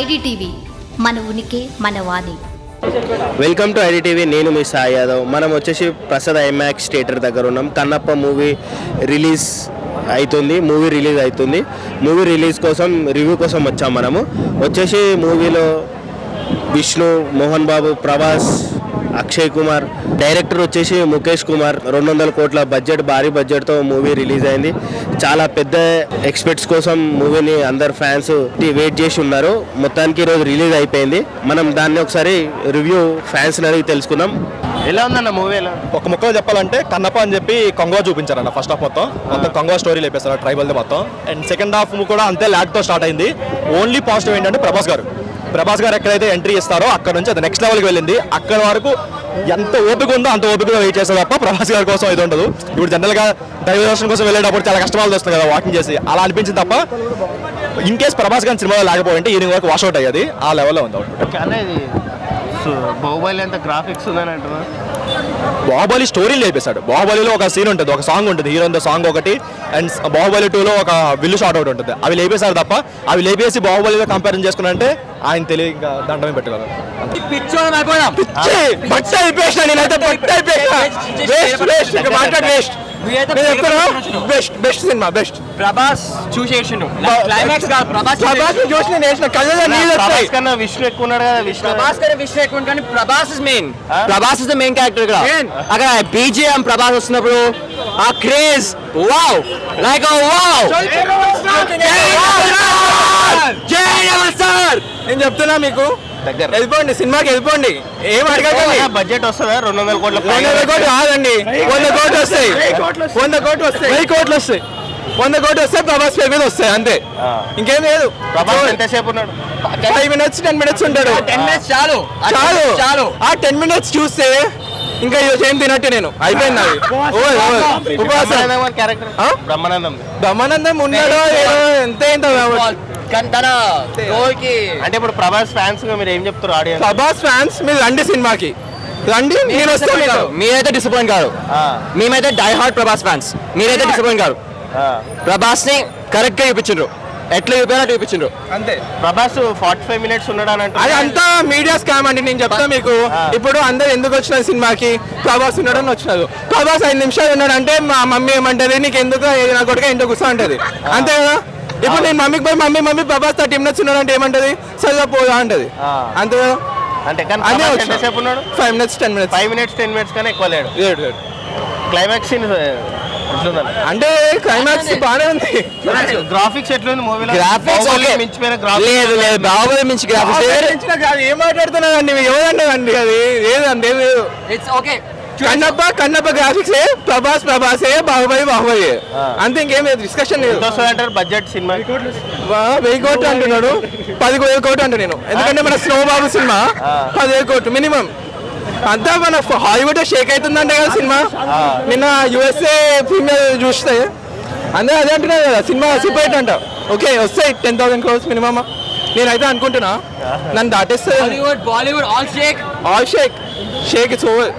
IDTV మన ఉనికి మన వాణి. వెల్కమ్ టు ఐడిటీవీ నేను మీ సాయి యాదవ్. మనం వచ్చేసి ప్రసాద్ ఐమాక్స్ థియేటర్ దగ్గర ఉన్నాం. కన్నప్ప మూవీ రిలీజ్ అవుతుంది మూవీ రిలీజ్ అవుతుంది మూవీ రిలీజ్ కోసం రివ్యూ కోసం వచ్చాం మనము. వచ్చేసి మూవీలో విష్ణు మోహన్ బాబు ప్రభాస్ అక్షయ్ కుమార్. డైరెక్టర్ వచ్చేసి ముఖేష్ కుమార్. రెండు వందల కోట్ల బడ్జెట్ భారీ బడ్జెట్తో మూవీ రిలీజ్ అయింది. చాలా పెద్ద ఎక్స్పెక్ట్స్ కోసం మూవీని అందరు ఫ్యాన్స్ వెయిట్ చేసి ఉన్నారు. మొత్తానికి ఈరోజు రిలీజ్ అయిపోయింది. మనం దాన్ని ఒకసారి రివ్యూ ఫ్యాన్స్ అడిగి తెలుసుకుందాం. ఎలా ఉందన్న మూవీ ఎలా? ఒక ముక్కలో చెప్పాలంటే కన్నప్ప అని చెప్పి కొంగో చూపించారన్న ఫస్ట్ హాఫ్ మొత్తం. మొత్తం కొంగో స్టోరీ లేపేస్తారు ట్రైబల్ది మొత్తం. అండ్ సెకండ్ హాఫ్ కూడా అంతే ల్యాక్తో స్టార్ట్ అయింది. ఓన్లీ పాజిటివ్ ఏంటంటే ప్రభాస్ గారు. ప్రభాస్ గారు ఎక్కడైతే ఎంట్రీ ఇస్తారో అక్కడ నుంచి అది నెక్స్ట్ లెవెల్కి వెళ్ళింది. అక్కడ వరకు ఎంత ఓపిక ఉందో అంత ఓపికగా వెయిట్ చేస్తారు తప్ప ప్రభాస్ గారి కోసం ఇది ఉండదు. ఇప్పుడు జనరల్గా దైవ దర్శనం కోసం వెళ్ళేటప్పుడు చాలా కష్టాలు వస్తుంది కదా వాకింగ్ చేసి. అలా అనిపించింది తప్ప ఇన్ కేస్ ప్రభాస్ గారి సినిమాలో లేకపోయింటే ఈవినింగ్ వరకు వాషౌట్ అయ్యేది. ఆ లెవెల్లో ఉంది. అవుట్పుట్ బాహుబలి అంత గ్రాఫిక్స్ ఉందని అంటున్నా. బాహుబలి స్టోరీ లేపేశాడు బాహుబలిలో ఒక సీన్ ఉంటుంది ఒక సాంగ్ ఉంటుంది హీరోయిన్ సాంగ్ ఒకటి అండ్ బాహుబలి టూలో ఒక విల్లు షాట్ అవుట్ ఉంటుంది. అవి లేపేశారు తప్ప అవి లేపేసి బాహుబలిలో కంపారిజన్ చేసుకున్నంటే ఆయన తెలియ ఇంకా దండమే పెట్టగలరు నేనైతే వేస్ట్ వేస్ట్ ఇక మాట్లాడి waste best best cinema best. Prabhas చూసేసిండు. క్లైమాక్స్ కాదు ప్రభాస్ చూసి నేను వేసిన కళ్ళలో నీళ్ళు ప్రభాస్ కన్నా విష్ణు ఎక్కువ ఉన్నాడు కదా విష్ణు. ప్రభాస్ ఎక్కువ Prabhas is main Prabhas is the main character ఇక్కడ. అక్కడ బీజిఎం ప్రభాస్ వస్తున్నప్పుడు ఆ క్రేజ్ వావ్ లైక్ వావ్ జై సార్ నేను చెప్తున్నా మీకు వెళ్ళిపోండి సినిమాకి వెళ్ళిపోండి. ఏం అడగకండి. బడ్జెట్ వస్తుందా? రెండు వందల కోట్ల వంద కోట్లు కాదండి. వంద కోట్లు వస్తాయి. వంద కోట్లు వస్తాయి. వెయ్యి కోట్లు వస్తాయి. వంద కోట్లు వస్తే ప్రభాస్ పేరు మీద వస్తాయి అంతే. ఇంకేం లేదు. ప్రభాస్ ఎంతసేపు ఉన్నాడు? ఫైవ్ మినిట్స్ టెన్ మినిట్స్ ఉంటాడు. టెన్ మినిట్స్ చాలు. ఆ 10 చాలు. చాలు. ఆ టెన్ మినిట్స్ చూస్తే ఇంకా ఈరోజు ఏం తినట్టు నేను. అయిపోయింది అది. ఉపవాసం. బ్రహ్మానందం క్యారెక్టర్. ఆ? బ్రహ్మానందం. బ్రహ్మానందం ఉన్నాడో ఏదో ఎంత ఏంటో కానీ తన రోల్కి అంటే ఇప్పుడు ప్రభాస్ ఫ్యాన్స్ మీరు ఏం చెప్తారు ఆడియన్స్? ప్రభాస్ ఫ్యాన్స్ మీరు రండి సినిమాకి. రండి నేను వస్తాను మీతో. మీరైతే డిసప్పాయింట్ కాదు మేమైతే డై హార్ట్ ప్రభాస్ ఫ్యాన్స్. మీరైతే డిసప్పాయింట్ కాదు ప్రభాస్ని కరెక్ట్గా చూపించిండ్రు. ఎట్లా చూపించారో చూపించిండ్రు. అంతే. ప్రభాస్ ఫార్టీ ఫైవ్ మినిట్స్ అని అది అంతా మీడియా స్కామ్ అండి. నేను చెప్తా మీకు. ఇప్పుడు అందరు ఎందుకు వచ్చిన సినిమాకి? ప్రభాస్ ఉన్నాడని వచ్చినారు. ప్రభాస్ ఐదు నిమిషాలు ఉన్నాడు అంటే మా మమ్మీ ఏమంటది? నీకు ఎందుకు? నా కొడుకు ఇంట్లో కూర్చో అంటది. అంతే కదా? ఇప్పుడు నేను మమ్మీకి పోయి mummy mummy Prabhas thirty minutes ఉన్నాడు అంటే ఏమంటది? సరిగా పోదా అంటది. అంతే కదా? అంటే కానీ అదే ప్రభాస్ ఎంతసేపు ఉన్నాడు? Five minutes ten minutes. Five minutes ten minutes కన్నా ఎక్కువ లేడు. క్లైమాక్స్ సీన్ ఎట్లుందండి? అంటే క్లైమాక్స్ బాగానే ఉంది. గ్రాఫిక్స్ ఎట్లుంది మూవీలో గ్రాఫిక్స్ మించిపోయిన గ్రాఫిక్స్ లేదు లేదు. బాహుబలి మించి గ్రాఫిక్స్ ఏం మాట్లాడుతున్నారండి మీరు? ఎవరన్నారండి అది? ఏదండి? ఏం లేదు. It's okay Kannappa Kannappa graphics Prabhas ప్రభాసే Baahubali Baahubali అంతే ఇంకేం లేదు డిస్కషన్ లేదు. బడ్జెట్ సినిమా. వా, వెయ్యి కోట్లు అంటున్నాడు. పది వేల కోట్లు అంట నేను. ఎందుకంటే మన స్నో బాబు సినిమా పదివేల కోట్లు మినిమం. అంతా మన హాలీవుడ్ షేక్ అవుతుందంటే కదా సినిమా. నిన్న యుఎస్ఏ ప్రీమియర్ చూస్తే. అందరూ అదే అంటున్నారు కదా సినిమా సూపర్ హిట్ అంట. ఓకే వస్తాయి టెన్ థౌసండ్ క్రోర్స్ మినిమమ్. నేనైతే అనుకుంటున్నా. నన్ను దాటేస్తే Bollywood all shake all shake shake it's over